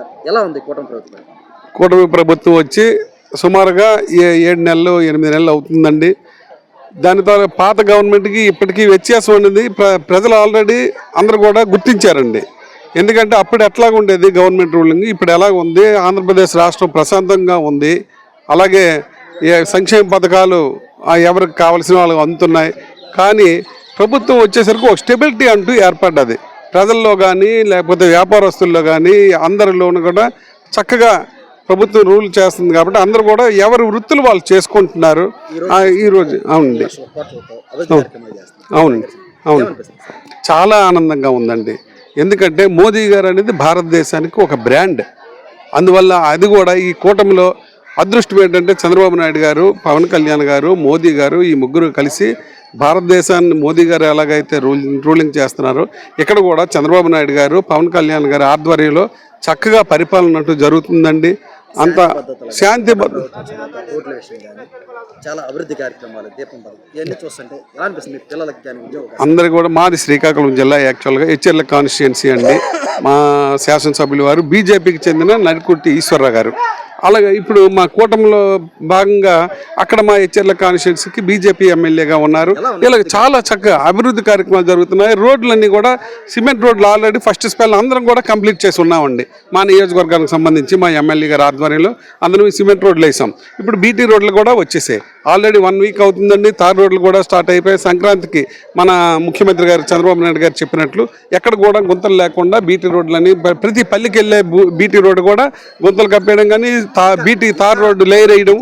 ఎలా ఉంది కూటమి ప్రభుత్వం? కూటమి ప్రభుత్వం వచ్చి సుమారుగా ఏ- ఏడు నెలలు ఎనిమిది నెలలు అవుతుందండి. దాని ద్వారా పాత గవర్నమెంట్కి ఇప్పటికీ వ్యత్యాసం అనేది ప్ర ప్రజలు ఆల్రెడీ అందరూ కూడా గుర్తించారండి. ఎందుకంటే అప్పుడు ఎట్లాగ ఉండేది గవర్నమెంట్ రూలింగ్? ఇప్పుడు ఎలాగ ఉంది? ఆంధ్రప్రదేశ్ రాష్ట్రం ప్రశాంతంగా ఉంది. అలాగే ఏ సంక్షేమ పథకాలు ఎవరికి కావాల్సిన వాళ్ళకి అందుతున్నాయి. కానీ ప్రభుత్వం వచ్చేసరికి ఒక స్టెబిలిటీ అంటూ ఏర్పడ్డది. ప్రజల్లో కానీ లేకపోతే వ్యాపారస్తుల్లో కానీ అందరిలోనూ కూడా చక్కగా ప్రభుత్వం రూల్ చేస్తుంది కాబట్టి అందరూ కూడా ఎవరి వృత్తులు వాళ్ళు చేసుకుంటున్నారు ఈరోజు ఈ రోజు అవునండి. అవునండి అవును. చాలా ఆనందంగా ఉందండి. ఎందుకంటే మోదీ గారు అనేది భారతదేశానికి ఒక బ్రాండ్. అందువల్ల అది కూడా ఈ కూటమిలో అదృష్టం ఏంటంటే చంద్రబాబు నాయుడు గారు పవన్ కళ్యాణ్ గారు మోదీ గారు ఈ ముగ్గురు కలిసి భారతదేశాన్ని మోదీ గారు ఎలాగైతే రూలింగ్ రూలింగ్ చేస్తున్నారో ఇక్కడ కూడా చంద్రబాబు నాయుడు గారు పవన్ కళ్యాణ్ గారి ఆధ్వర్యంలో చక్కగా పరిపాలన జరుగుతుందండి అంత శాంతి చాలా అభివృద్ధి కార్యక్రమాలు దీపం పథకం ఇవన్నీ చూస్తుంటే ఎలా అనిపిస్తుంది మీ పిల్లలకి కానీ ఉద్యోగం అందరు కూడా మాది శ్రీకాకుళం జిల్లా యాక్చువల్గా హెచ్ఎల్ కాన్స్టిట్యున్సీ అండి. మా శాసనసభ్యులు వారు బీజేపీకి చెందిన నడికుర్తి ఈశ్వరరావు గారు. అలాగే ఇప్పుడు మా కూటమిలో భాగంగా అక్కడ మా హెచ్ఎల్ కాన్స్టిట్యున్సీకి బీజేపీ ఎమ్మెల్యేగా ఉన్నారు. ఇలా చాలా చక్కగా అభివృద్ధి కార్యక్రమాలు జరుగుతున్నాయి. రోడ్లన్నీ కూడా సిమెంట్ రోడ్లు ఆల్రెడీ ఫస్ట్ స్పెల్ అందరం కూడా కంప్లీట్ చేసి ఉన్నామండి. మా నియోజకవర్గానికి సంబంధించి మా ఎమ్మెల్యే గారి ఆధ్వర్యంలో అందరం సిమెంట్ రోడ్లు వేసాం. ఇప్పుడు బీటీ రోడ్లు కూడా వచ్చేసాయి. ఆల్రెడీ వన్ వీక్ అవుతుందండి. తార్ రోడ్లు కూడా స్టార్ట్ అయిపోయి సంక్రాంతికి మన ముఖ్యమంత్రి గారు చంద్రబాబు నాయుడు గారు చెప్పినట్లు ఎక్కడ కూడా గుంతలు లేకుండా బీటీ రోడ్లని ప్ర- ప్రతి పల్లికి వెళ్ళే బీటీ రోడ్డు కూడా గుంతలు కప్పేయడం కానీ తా బీటీ తార్ రోడ్డు లేయర్ వేయడం?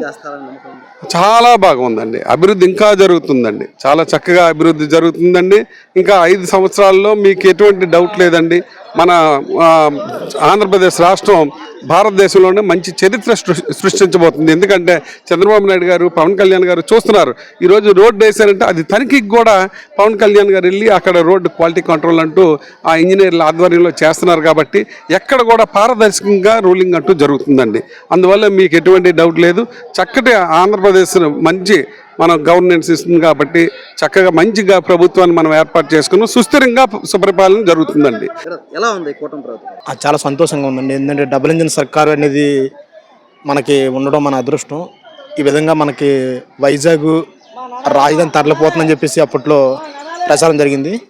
చాలా బాగుందండి. అభివృద్ధి ఇంకా జరుగుతుందండి. చాలా చక్కగా అభివృద్ధి జరుగుతుందండి. ఇంకా ఐదు సంవత్సరాల్లో మీకు ఎటువంటి డౌట్ లేదండి. మన ఆంధ్రప్రదేశ్ రాష్ట్రం భారతదేశంలోనే మంచి చరిత్ర సృష్టించబోతుంది. ఎందుకంటే చంద్రబాబు నాయుడు గారు పవన్ కళ్యాణ్ గారు చూస్తున్నారు. ఈరోజు రోడ్డు వేశారంటే అది తనిఖీకి కూడా పవన్ కళ్యాణ్ గారు వెళ్ళి అక్కడ రోడ్డు క్వాలిటీ కంట్రోల్ అంటూ ఆ ఇంజనీర్ల ఆధ్వర్యంలో చేస్తున్నారు కాబట్టి ఎక్కడ కూడా పారదర్శకంగా రూలింగ్ అంటూ జరుగుతుందండి. అందువల్ల మీకు ఎటువంటి డౌట్ లేదు. చక్కటి ఆంధ్రప్రదేశ్ మంచి మనం గవర్నెన్స్ ఇస్తుంది కాబట్టి చక్కగా మంచిగా ప్రభుత్వాన్ని మనం ఏర్పాటు చేసుకున్నాం. సుస్థిరంగా సుపరిపాలన జరుగుతుందండి. ఎలా- ఉంది కూటమి ప్రభుత్వం? చాలా సంతోషంగా ఉందండి. ఎందుకంటే డబుల్ ఇంజిన్ సర్కార్ అనేది మనకి ఉండడం మన అదృష్టం. ఈ విధంగా మనకి వైజాగ్ రాజధాని తరలిపోతుందని చెప్పేసి అప్పట్లో ప్రచారం జరిగింది.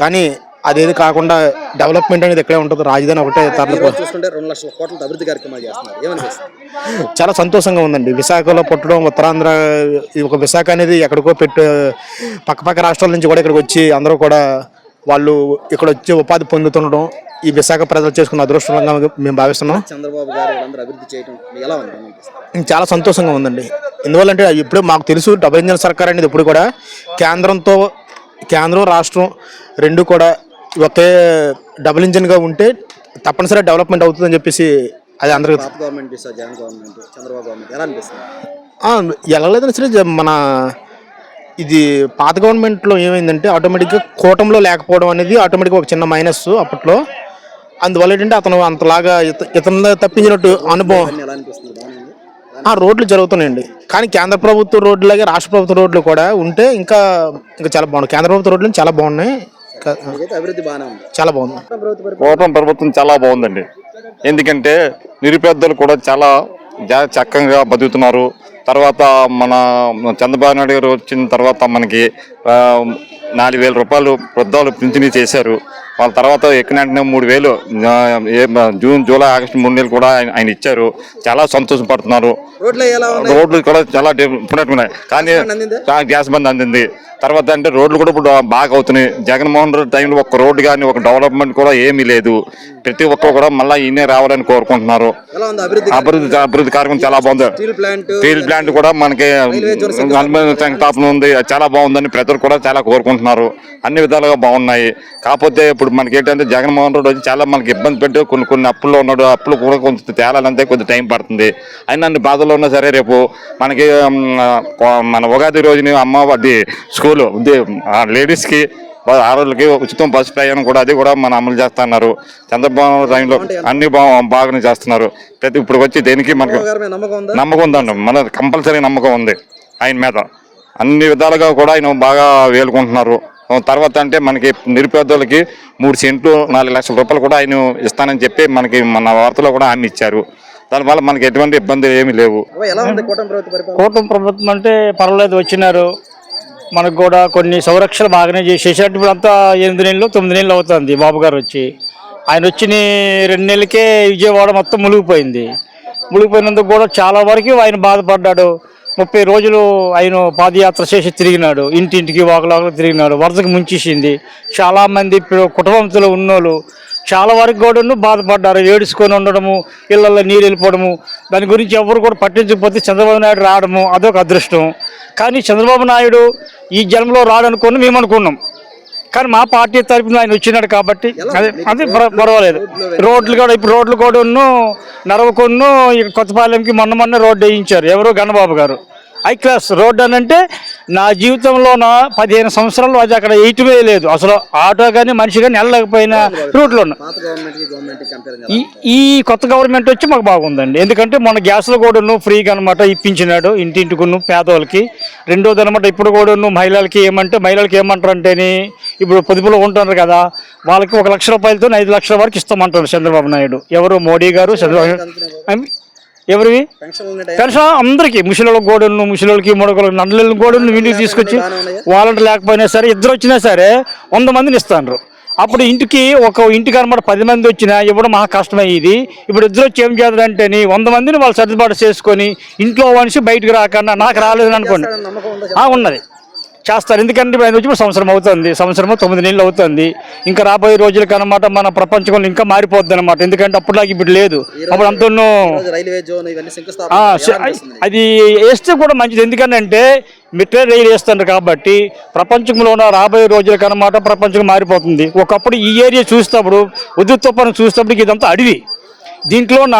కానీ అదేది కాకుండా డెవలప్మెంట్ అనేది ఎక్కడే ఉంటుంది రాజధాని ఒకటే తరలిపో ఈరోజు చూస్తుంటే రెండు లక్షల కోట్లతో అభివృద్ధి కార్యక్రమాలు చేస్తున్నారు. ఏమనిపిస్తుంది? చాలా సంతోషంగా ఉందండి. విశాఖలో పుట్టడం ఉత్తరాంధ్ర ఒక విశాఖ అనేది ఎక్కడికో పెట్టు పక్కపక్క రాష్ట్రాల నుంచి కూడా ఇక్కడికి వచ్చి అందరూ కూడా వాళ్ళు ఇక్కడ వచ్చి ఉపాధి పొందుతుండడం ఈ విశాఖ ప్రజలు చేసుకున్న అదృష్టంగా మేము భావిస్తున్నాం. చంద్రబాబు గారు అభివృద్ధి చేయడం ఎలా ఉంది? చాలా సంతోషంగా ఉందండి. ఎందువల్లంటే ఇప్పుడు మాకు తెలుసు డబుల్ ఇంజన్ సర్కార్ అనేది ఎప్పుడు కూడా కేంద్రంతో కేంద్రం రాష్ట్రం రెండు కూడా ఒకే డబుల్ ఇంజన్గా ఉంటే తప్పనిసరిగా డెవలప్మెంట్ అవుతుందని చెప్పేసి అది అందరికీ పాత గవర్నమెంట్ చూసా జగన్ గవర్నమెంట్ చంద్రబాబు గవర్నమెంట్ ఎలా అనిపిస్తుంది? ఎలాగలేదని సరే మన ఇది పాత గవర్నమెంట్లో ఏమైందంటే ఆటోమేటిక్గా కూటంలో లేకపోవడం అనేది ఆటోమేటిక్గా ఒక చిన్న మైనస్ అప్పట్లో. అందువల్ల ఏంటంటే అతను అంతలాగా ఇత ఇతను తప్పించినట్టు అనుభవం. ఆ రోడ్లు జరుగుతున్నాయండి. కానీ కేంద్ర ప్రభుత్వ రోడ్లాగే రాష్ట్ర ప్రభుత్వ రోడ్లు కూడా ఉంటే ఇంకా ఇంకా చాలా బాగున్నాయి. కేంద్ర ప్రభుత్వ రోడ్లు చాలా బాగున్నాయి. అభివృద్ధి బాగానే ఉంది. చాలా బాగుంది. కూటమి ప్రభుత్వం చాలా బాగుందండి. ఎందుకంటే నిరుపేదలు కూడా చాలా జా- చక్కగా బతుకుతున్నారు. తర్వాత మన చంద్రబాబు నాయుడు గారు వచ్చిన తర్వాత మనకి నాలుగు వేల రూపాయలు వృద్ధాలు పింఛనీ చేశారు. వాళ్ళ తర్వాత ఎక్కిన వెంటనే మూడు వేలు జూన్ జూలై ఆగస్టు మూడు నెలలు కూడా ఆయన ఇచ్చారు. చాలా సంతోషపడుతున్నారు రోడ్లు ఎలా ఉన్నాయి? రోడ్లు కూడా చాలా ఉన్నాయి కానీ గ్యాస్ బండ్ అందింది? తర్వాత అంటే రోడ్లు కూడా ఇప్పుడు బాగా అవుతున్నాయి. జగన్మోహన్ రెడ్డి టైంలో ఒక రోడ్డు కానీ ఒక డెవలప్మెంట్ కూడా ఏమీ లేదు. ప్రతి ఒక్కరు కూడా మళ్ళీ ఈయనే రావాలని కోరుకుంటున్నారు. అభివృద్ధి అభివృద్ధి కార్యక్రమం చాలా బాగుంది. స్టీల్ ప్లాంట్ కూడా మనకి శంకుస్థాపన ఉంది. చాలా బాగుందని ప్రజలు కూడా చాలా కోరుకుంటున్నారు. అన్ని విధాలుగా బాగున్నాయి. కాకపోతే ఇప్పుడు మనకి ఏంటంటే జగన్మోహన్ రెడ్డి వచ్చి చాలా మనకి ఇబ్బంది పెట్టి కొన్ని కొన్ని అప్పుల్లో ఉన్నాడు అప్పులు కూడా కొంచెం తేలాలంటే కొంచెం టైం పడుతుంది. అయినా అన్ని బాధల్లో ఉన్నా సరే రేపు మనకి మన ఉగాది రోజుని అమ్మ అది స్కూలు లేడీస్కి ఆ రోజులకి ఉచితం బస్సు ప్రయాణం కూడా అది కూడా మన అమలు చేస్తున్నారు చంద్రబాబు టైంలో అన్ని బాగానే చేస్తున్నారు. ప్రతి ఇప్పుడు వచ్చి దేనికి మనకి నమ్మకం ఉందండి. మన కంపల్సరీ నమ్మకం ఉంది. ఆయన మీద అన్ని విధాలుగా కూడా ఆయన బాగా వేలుకుంటున్నారు. తర్వాత అంటే మనకి నిరుపేదలకి మూడు సెంట్లు నాలుగు లక్షల రూపాయలు కూడా ఆయన ఇస్తానని చెప్పి మనకి మన వార్తలో కూడా హామీ ఇచ్చారు. దానివల్ల మనకి ఎటువంటి ఇబ్బందులు ఏమీ లేవు. అవ్వ, ఎలా ఉంది కూటమి ప్రభుత్వ పరిపాలన? కూటమి ప్రభుత్వం అంటే పర్వాలేదు వచ్చినారు. మనకు కూడా కొన్ని సంరక్షణ బాగానే చేసేసారు ఇప్పుడు అంతా ఎనిమిది నెలలు తొమ్మిది నెలలు అవుతుంది బాబు గారు వచ్చి. ఆయన వచ్చిన రెండు నెలలకే విజయవాడ మొత్తం మునిగిపోయింది. మునిగిపోయినందుకు కూడా చాలా వరకు ఆయన బాధపడ్డాడు. ముప్పై రోజులు ఆయన పాదయాత్ర చేసి తిరిగినాడు. ఇంటింటికి వాకలాకలు తిరిగినాడు. వరదకు ముంచేసింది. చాలామంది ఇప్పుడు కుటుంబంతో ఉన్నోళ్ళు చాలా వరకు కూడా బాధపడ్డారు. ఏడుచుకొని ఉండడము ఇళ్ళల్లో నీరు వెళ్ళిపోవడము దాని గురించి ఎవరు కూడా పట్టించకపోతే చంద్రబాబు నాయుడు రావడము అదొక అదృష్టం. కానీ చంద్రబాబు నాయుడు ఈ జన్మలో రాడనుకుని మేము అనుకున్నాం కానీ మా పార్టీ తరపున ఆయన వచ్చినాడు కాబట్టి అదే అదే పర- పర్వాలేదు. రోడ్లు కూడా ఇప్పుడు రోడ్లు కూడా నరవకొన్ను ఇక కొత్తపాలెంకి మొన్న మొన్న రోడ్డు వేయించారు. ఎవరు? గణబాబు గారు. High class. రోడ్ అని అంటే నా జీవితంలో నా పదిహేను సంవత్సరాలు అది అక్కడ వేయటమే లేదు. అసలు ఆటో కానీ మనిషి కానీ వెళ్ళలేకపోయిన రూట్లో ఉన్న. ఈ ఈ కొత్త గవర్నమెంట్ వచ్చి మాకు బాగుందండి. ఎందుకంటే మన గ్యాస్లు కూడాను ఫ్రీగా అనమాట ఇప్పించినాడు ఇంటింటికును పేదవాళ్ళకి రెండోది అనమాట ఇప్పుడు కూడాను మహిళలకి ఏమంటే మహిళలకి ఏమంటారు అంటేని ఇప్పుడు పొదుపులో ఉంటున్నారు కదా వాళ్ళకి ఒక లక్ష రూపాయలతో ఐదు లక్షల వరకు ఇస్తామంటారు చంద్రబాబు నాయుడు. ఎవరు మోడీ గారు చంద్రబాబు ఎవరివి? పెన్షన్ అందరికీ ముసలిళ్ళకి గోడను ముసలిళ్ళకి మొడకలకు నండలకు గోడను ఇంటికి తీసుకొచ్చి వాలంటీర్ లేకపోయినా సరే ఇద్దరు వచ్చినా సరే వంద మందిని ఇస్తాను అప్పుడు ఇంటికి ఒక ఇంటికి అనమాట పది మంది వచ్చినా ఇవ్వడం మహా కష్టమయ్యేది ఇప్పుడు ఇద్దరు వచ్చి ఏం చేద్దారంటేని వంద మందిని వాళ్ళు సర్దుబాటు చేసుకొని ఇంట్లో మనిషి బయటకు రాకుండా నాకు రాలేదని అనుకోండి. ఉన్నది. చేస్తారు. ఎందుకంటే ఆయన వచ్చి సంవత్సరం అవుతుంది. సంవత్సరం తొమ్మిది నెలలు అవుతుంది. ఇంకా రాబోయే రోజులకి అనమాట మన ప్రపంచంలో ఇంకా మారిపోద్ది అనమాట ఎందుకంటే అప్పుడులాగా ఇప్పుడు లేదు. అప్పుడు అంతను అనిపిస్తుంది? అది వేస్తే కూడా మంచిది. ఎందుకంటే మిట్రే రైలు వేస్తున్నారు కాబట్టి ప్రపంచంలో ఉన్న రాబోయే రోజులకి అనమాట ప్రపంచం మారిపోతుంది. ఒకప్పుడు ఈ ఏరియా చూసేటప్పుడు ఉద్యుత్ తుఫాను చూసేటప్పుడు ఇదంతా అడవి. దీంట్లోన?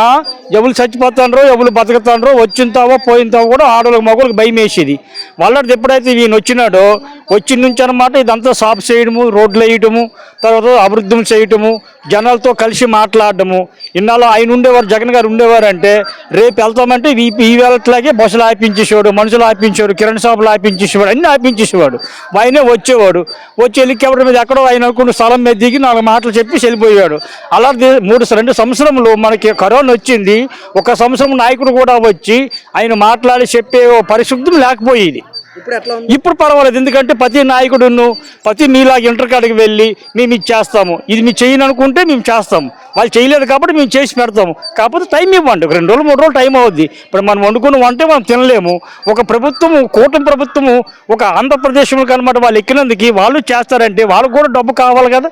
ఎవరు చచ్చిపోతాండ్రో ఎవరు బతుకుతాండ్రో వచ్చింతావో పోయింతావో కూడా ఆడవాళ్ళకి మగవాళ్ళకి భయం వేసేది వాళ్ళది ఎప్పుడైతే ఈయన వచ్చినాడో వచ్చిన నుంచి అనమాట ఇదంతా సాఫ్ చేయడము రోడ్లు వేయటము తర్వాత అభివృద్ధి చేయటము జనాలతో కలిసి మాట్లాడటము ఇన్నాళ్ళు ఆయన ఉండేవారు జగన్ గారు ఉండేవారు అంటే రేపు వెళ్తామంటే ఈ వేళట్లాగే బస్సులు ఆపించేసేవాడు మనుషులు ఆపించేవాడు కిరణ్ షాపులు ఆపించేసేవాడు అన్ని ఆపించేసేవాడు. ఆయనే వచ్చేవాడు. వచ్చి హెలికాప్టర్ మీద ఎక్కడో ఆయన అనుకున్న స్థలం మీద దిగి నాలుగు మాటలు చెప్పి వెళ్ళిపోయాడు. అలా మూడు రెండు సంవత్సరములు మనకి కరోనా వచ్చింది ఒక సంవత్సరం నాయకుడు కూడా వచ్చి ఆయన మాట్లాడి చెప్పే పరిశుద్ధం లేకపోయేది. ఇప్పుడు ఎట్లా ఉంది? ఇప్పుడు పర్వాలేదు ఎందుకంటే ప్రతి నాయకుడును ప్రతి మీలాగా ఇంటర్ కాడికి వెళ్ళి మేము ఇది చేస్తాము. ఇది మీరు చేయను అనుకుంటే మేము చేస్తాము. వాళ్ళు చేయలేదు కాబట్టి మేము చేసి పెడతాము. కాకపోతే టైం ఇవ్వండి. ఒక రెండు రోజులు మూడు రోజులు టైం అవుద్ది. ఇప్పుడు మనం వండుకున్న వంటే మనం తినలేము. ఒక ప్రభుత్వము కూటమి ప్రభుత్వము ఒక ఆంధ్రప్రదేశ్లో కనమాట వాళ్ళు ఎక్కినందుకు వాళ్ళు చేస్తారంటే వాళ్ళకు కూడా డబ్బు కావాలి కదా.